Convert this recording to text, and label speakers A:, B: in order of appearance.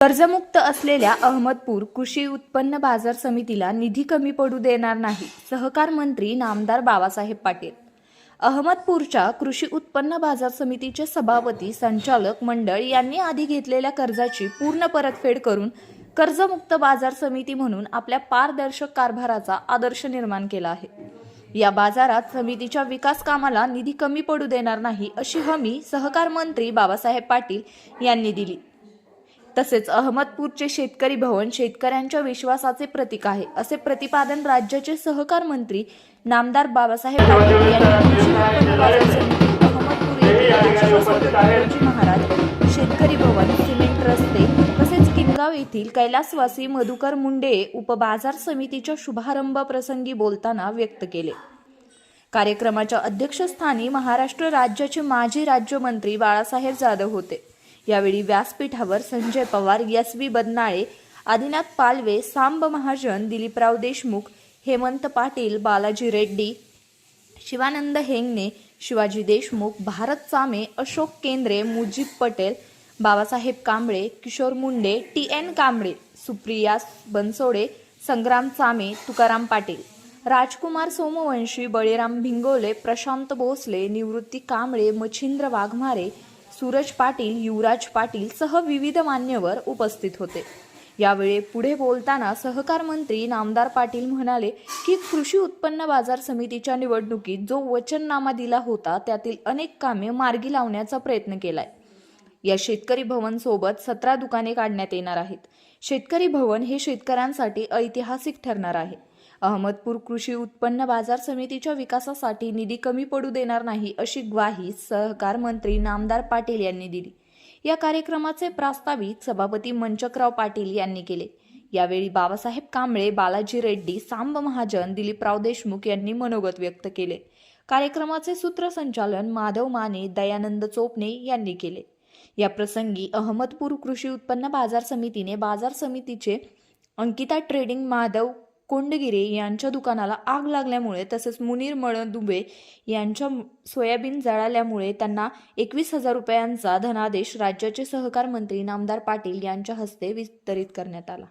A: कर्जमुक्त असलेल्या अहमदपूर कृषी उत्पन्न बाजार समितीला निधी कमी पडू देणार नाही सहकार मंत्री नामदार बाबासाहेब पाटील. अहमदपूरच्या कृषी उत्पन्न बाजार समितीचे सभापती संचालक मंडळ यांनी आधी घेतलेल्या कर्जाची पूर्ण परतफेड करून कर्जमुक्त बाजार समिती म्हणून आपल्या पारदर्शक कारभाराचा आदर्श निर्माण केला आहे. या बाजारात समितीच्या विकास कामाला निधी कमी पडू देणार नाही अशी हमी सहकार मंत्री बाबासाहेब पाटील यांनी दिली. तसेच अहमदपूरचे शेतकरी भवन शेतकऱ्यांच्या विश्वासाचे प्रतीक आहे असे प्रतिपादन राज्याचे सहकार मंत्री नामदार बाबासाहेब पाटील यांनी महाराज शेतकरी भवन सिमेंट रस्ते तसेच किनगाव येथील कैलासवासी मधुकर मुंडे उपबाजार समितीच्या शुभारंभ प्रसंगी बोलताना व्यक्त केले. कार्यक्रमाच्या अध्यक्षस्थानी महाराष्ट्र राज्याचे माजी राज्यमंत्री बाळासाहेब जाधव होते. यावेळी व्यासपीठावर Sanjay Pawar S B Badnale Adinath Palve Samb Mahajan Diliprao Deshmukh Hemant Patil Balaji Reddy Shivanand Hengane Shivaji Deshmukh Bharat Chame Ashok Kendre Mujeeb Patel Babasaheb Kamble Kishor Munde T N Kamble Supriya Bansode Sangram Chame Tukaram Patil Rajkumar Somvanshi Baliram Bhingole Prashant Bhosale Nivrutti Kamble Machhindra Waghmare Suraj Patil Yuvraj Patil सह विविध मान्यवर उपस्थित होते. यावेळी पुढे बोलताना सहकार मंत्री नामदार पाटील म्हणाले की कृषी उत्पन्न बाजार समितीच्या निवडणुकीत जो वचननामा दिला होता त्यातील अनेक कामे मार्गी लावण्याचा प्रयत्न केलाय. या शेतकरी भवन सोबत सतरा दुकाने काढण्यात येणार आहेत. शेतकरी भवन हे शेतकऱ्यांसाठी ऐतिहासिक ठरणार आहे. अहमदपूर कृषी उत्पन्न बाजार समितीच्या विकासासाठी निधी कमी पडू देणार नाही अशी ग्वाही सहकार मंत्री नामदार पाटील यांनी दिली. या कार्यक्रमाचे प्रास्ताविक सभापती मंचकराव पाटील यांनी केले. यावेळी बाबासाहेब कांबळे बालाजी रेड्डी सांब महाजन दिलीपराव देशमुख यांनी मनोगत व्यक्त केले. कार्यक्रमाचे सूत्रसंचालन माधव माने दयानंद चोपणे यांनी केले. या प्रसंगी अहमदपूर कृषी उत्पन्न बाजार समितीने बाजार समितीचे अंकिता ट्रेडिंग माधव कोंडगिरे यांच्या दुकानाला आग लागल्यामुळे तसंच मुनीर मळदुबे यांच्या सोयाबीन जळाल्यामुळे त्यांना एकवीस हजार रुपयांचा धनादेश राज्याचे सहकार मंत्री नामदार पाटील यांच्या हस्ते वितरित करण्यात आला.